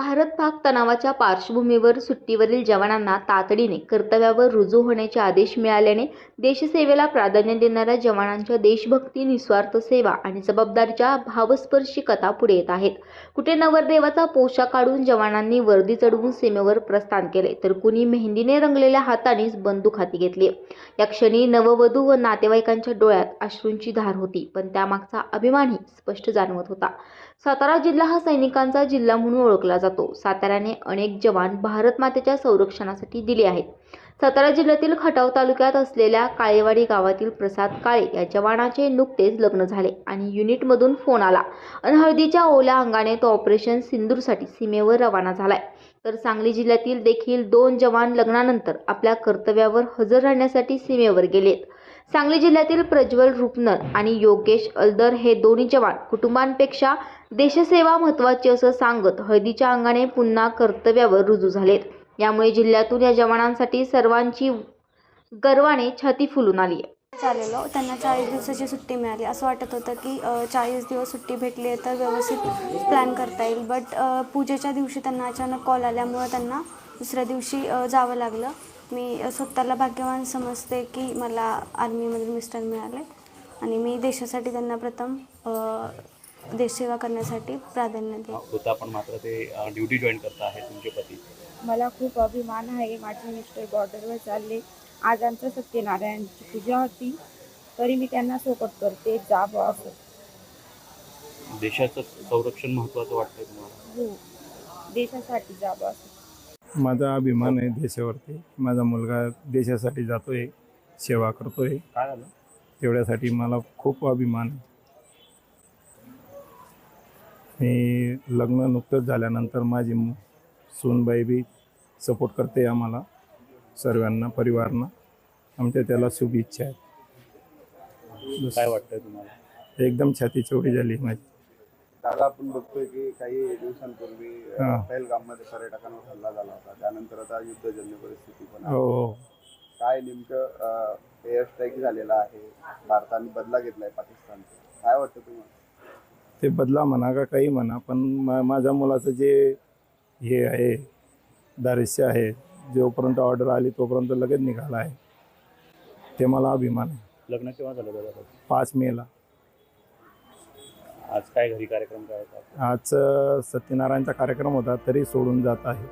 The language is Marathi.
भारत पाक तणावाच्या पार्श्वभूमीवर सुट्टीवरील जवानांना तातडीने कर्तव्यावर रुजू होण्याचे आदेश मिळाल्याने देशसेवेला प्राधान्य देणाऱ्या जवानांच्या देशभक्ती निस्वार्थ सेवा आणि जबाबदारीच्या भावस्पर्शी कथा पुढे येत आहेत. कुठे नवरदेवाचा पोशाख काढून जवानांनी वर्दी चढवून सीमेवर प्रस्थान केले तर कुणी मेहंदीने रंगलेल्या हातानेच बंदूक हाती घेतली. या क्षणी नववधू व नातेवाईकांच्या डोळ्यात अश्रूंची धार होती पण त्यामागचा अभिमानही स्पष्ट जाणवत होता. सातारा जिल्हा हा सैनिकांचा जिल्हा म्हणून ओळखला जातो. साताऱ्याने अनेक जवान भारत मातेच्या संरक्षणासाठी दिले आहेत. सातारा जिल्ह्यातील खटाव तालुक्यात असलेल्या काळेवाडी गावातील प्रसाद काळे या जवानाचे नुकतेच लग्न झाले आणि युनिटमधून फोन आला. आणि हळदीच्या ओल्या अंगाने तो ऑपरेशन सिंदूरसाठी सीमेवर रवाना झालाय. तर सांगली जिल्ह्यातील देखील दोन जवान लग्नानंतर आपल्या कर्तव्यावर हजर राहण्यासाठी सीमेवर गेलेत. सांगली जिल्ह्यातील प्रज्वल रुपनर आणि योगेश अल्दर हे दोन्ही जवान कुटुंबांपेक्षा देशसेवा महत्त्वाची असं सांगत हळदीच्या अंगाने पुन्हा कर्तव्यावर रुजू झालेत. यामुळे जिल्ह्यातून या जवानांसाठी सर्वांची गर्वाने छाती फुलून आली आहे. चाललेलो त्यांना चाळीस दिवसाची सुट्टी मिळाली. असं वाटत होतं की चाळीस दिवस सुट्टी भेटली आहे तर व्यवस्थित प्लॅन करता येईल. बट पूजेच्या दिवशी त्यांना अचानक कॉल आल्यामुळं त्यांना दुसऱ्या दिवशी जावं लागलं. मी स्वतःला भाग्यवान समजते की मला आर्मीमधील मिस्टर मिळाले. आणि मी देशासाठी त्यांना प्रथम देशसेवा करण्यासाठी प्राधान्य होता पण मात्र ते ड्युटी जॉईन करता आहे तुमचे पती. मला खूप अभिमान आहे माझे मिस्टर बॉर्डरवर चालले. आज आमचं सत्यनारायणची पूजा होती. तरी मी त्यांना सोबत करते जावं असं. देशाचं संरक्षण महत्त्वाचं वाटतंय तुम्हाला? हो. देशासाठी जावं असं. माझा अभिमान आहे देशावरती. माझा मुलगा देशासाठी जातोय सेवा करतोय. काय झालं? तेवढ्यासाठी मला खूप अभिमान आहे. मी लग्न नुकतंच झाल्यानंतर माझी सूनबाई बी सपोर्ट करते आम्हाला सर्वांना परिवारांना. आमच्या त्याला शुभेच्छा आहेत. काय वाटतंय तुम्हाला? एकदम छाती चौडी झाली माझी. दादा आपण बघतोय की काही दिवसांपूर्वी हा. पहलगाममध्ये पर्यटकांवर हल्ला झाला होता. त्यानंतर आता युद्धजन्य परिस्थिती पण आहे. हो हो. काय नेमकं एअर स्ट्राईक झालेला आहे? भारताने बदला घेतलाय पाकिस्तानचा. काय वाटतं तुम्हाला? ते बदला म्हणा का काही म्हणा पण मा माझ्या मुलाचं जे हे आहे दारिश्य आहे जोपर्यंत ऑर्डर आली तोपर्यंत लगेच निघाला आहे. ते मला अभिमान आहे. लग्न केव्हा झालं दादा? पाच मेला. आज काय घरी कार्यक्रम काय होता आज सत्यनारायणचा कार्यक्रम होता तरी सोडून जात आहे.